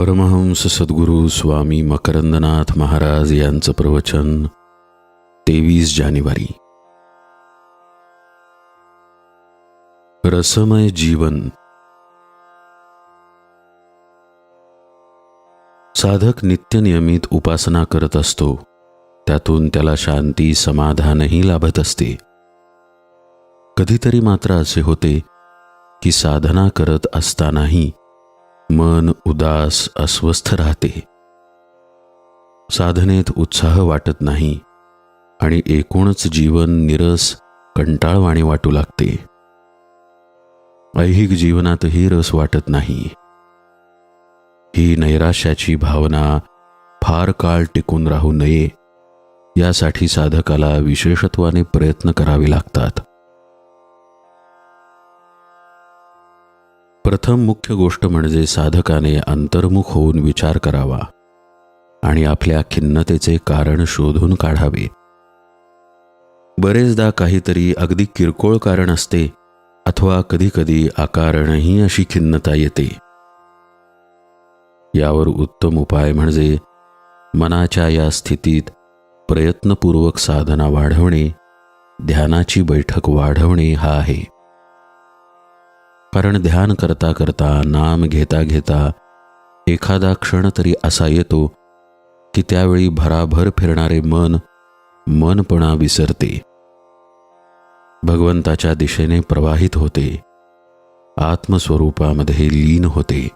परमहंस सद्गुरू स्वामी मकरंदनाथ महाराज यांचं प्रवचन तेवीस जानेवारी. रसमय जीवन. साधक नित्यनियमित उपासना करत असतो त्यातून त्याला शांती समाधानही लाभत असते. कधीतरी मात्र असे होते की साधना करत असतानाही मन उदास अस्वस्थ राहते. साधनेत उत्साह वाटत नाही आणि एकूणच जीवन निरस कंटाळवाणी वाटू लागते. ऐहिक जीवनातही रस वाटत नाही. ही नैराश्याची भावना फार काळ टिकून राहू नये यासाठी साधकाला विशेषत्वाने प्रयत्न करावे लागतात. प्रथम मुख्य गोष्ट म्हणजे साधकाने अंतर्मुख होऊन विचार करावा आणि आपल्या खिन्नतेचे कारण शोधून काढावे. बरेचदा काहीतरी अगदी किरकोळ कारण असते अथवा कधीकधी आकारणही अशी खिन्नता येते. यावर उत्तम उपाय म्हणजे मनाच्या या स्थितीत प्रयत्नपूर्वक साधना वाढवणे ध्यानाची बैठक वाढवणे हा आहे. कारण ध्यान करता करता नाम घेता घेता एखादा क्षण तरी असा येतो की त्यावेळी भराभर फिरणारे मन मनपणा विसरते. भगवंताच्या दिशेने प्रवाहित होते. आत्मस्वरूपामध्ये लीन होते.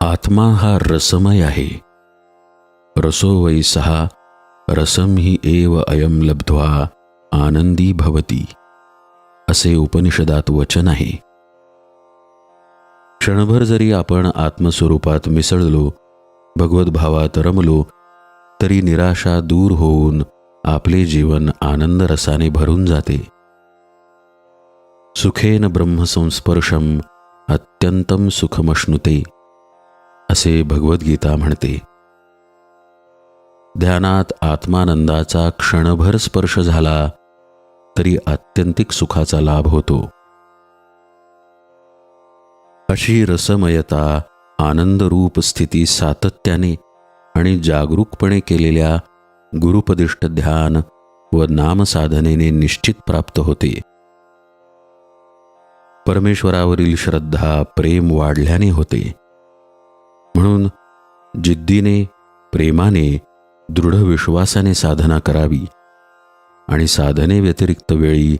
आत्मा हा रसमय आहे. रसो वै सहा रसम ही एव अयम लब्ध्वा आनंदी भवती. असे उपनिषदात वचन आहे. क्षणभर जरी आपण आत्मस्वरूपात मिसळलो भगवत भावात रमलो तरी निराशा दूर होऊन आपले जीवन आनंद रसाने भरून जाते. सुखेन ब्रह्मसंस्पर्शम अत्यंतम सुखमश्नुते असे भगवद्गीता म्हणते. ध्यानात आत्मानंदाचा क्षणभर स्पर्श झाला तरी आत्यंतिक सुखाचा लाभ होतो. अशी रसमयता आनंदरूप स्थिती सातत्याने आणि जागरूकपणे केलेल्या गुरुपदिष्ट ध्यान व नामसाधनेने निश्चित प्राप्त होते. परमेश्वरावरील श्रद्धा प्रेम वाढल्याने होते. म्हणून जिद्दीने प्रेमाने दृढ विश्वासाने साधना करावी. आणि साधने व्यतिरिक्त वेळी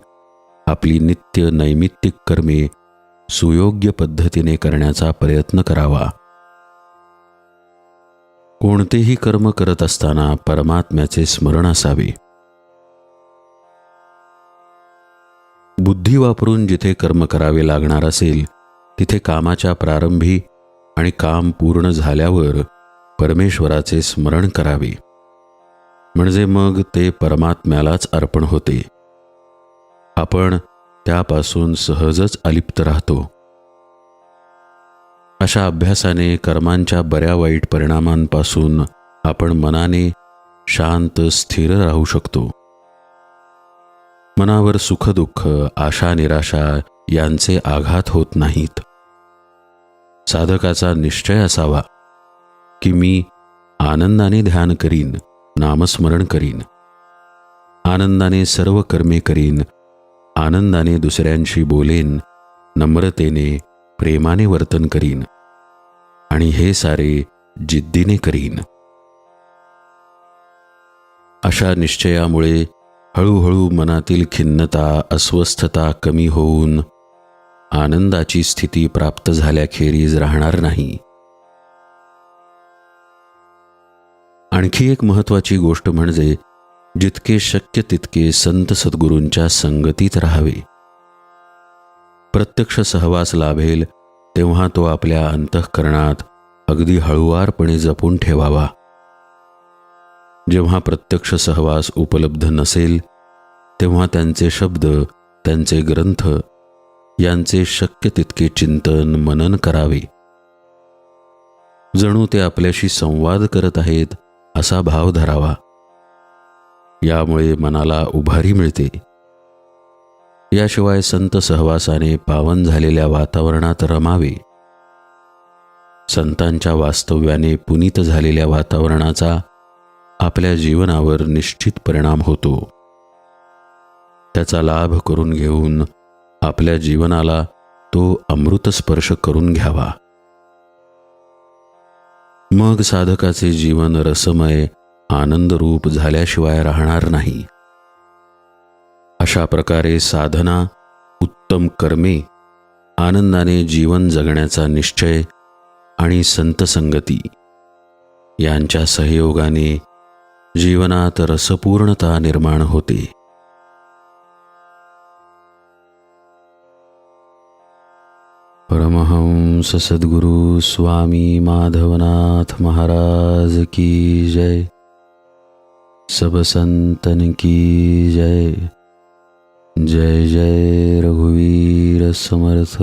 आपली नित्य नैमित्तिक कर्मे सुयोग्य पद्धतीने करण्याचा प्रयत्न करावा. कोणतेही कर्म करत असताना परमात्म्याचे स्मरण असावे. बुद्धी वापरून जिथे कर्म करावे लागणार असेल तिथे कामाच्या प्रारंभी आणि काम पूर्ण झाल्यावर परमेश्वराचे स्मरण करावे. म्हणजे मग ते परमात्म्यालाच अर्पण होते. आपण त्यापासून सहजच अलिप्त राहतो. अशा अभ्यासाने कर्मांच्या बऱ्या वाईट परिणामांपासून आपण मनाने शांत स्थिर राहू शकतो. मनावर सुखदुःख आशा निराशा यांचे आघात होत नाहीत. साधकाचा निश्चय असावा की मी आनंदाने ध्यान करीन. नामस्मरण करीन. आनंदाने सर्व कर्मे करीन. आनंदाने दुसऱ्यांशी बोलेन. नम्रतेने प्रेमाने वर्तन करीन. आणि हे सारे जिद्दीने करीन. अशा निश्चयामुळे हळूहळू मनातील खिन्नता अस्वस्थता कमी होऊन आनंदाची स्थिती प्राप्त झाल्याखेरीज राहणार नाही. आणखी एक महत्त्वाची गोष्ट म्हणजे जितके शक्य तितके संत सद्गुरूंच्या संगतीत राहावे. प्रत्यक्ष सहवास लाभेल तेव्हा तो आपल्या अंतःकरणात अगदी हळुवारपणे जपून ठेवावा. जेव्हा प्रत्यक्ष सहवास उपलब्ध नसेल तेव्हा त्यांचे शब्द त्यांचे ग्रंथ यांचे शक्य तितके चिंतन मनन करावे. जणू ते आपल्याशी संवाद करत आहेत असा भाव धरावा. यामुळे मनाला उभारी मिळते. याशिवाय संत सहवासाने पावन झालेल्या वातावरणात रमावे. संतांच्या वास्तव्याने पुनीत झालेल्या वातावरणाचा आपल्या जीवनावर निश्चित परिणाम होतो. त्याचा लाभ करून घेऊन आपल्या जीवनाला तो अमृतस्पर्श करून घ्यावा. मग साधकाचे जीवन रसमय आनंदरूप झाल्याशिवाय राहणार नाही. अशा प्रकारे साधना उत्तम कर्मे आनंदाने जीवन जगण्याचा निश्चय आणि संतसंगती यांच्या सहयोगाने जीवनात रसपूर्णता निर्माण होते. परमहंस सद्गुरु स्वामी माधवनाथ महाराज की जय। सब संतन की जय। जय जय रघुवीर समर्थ।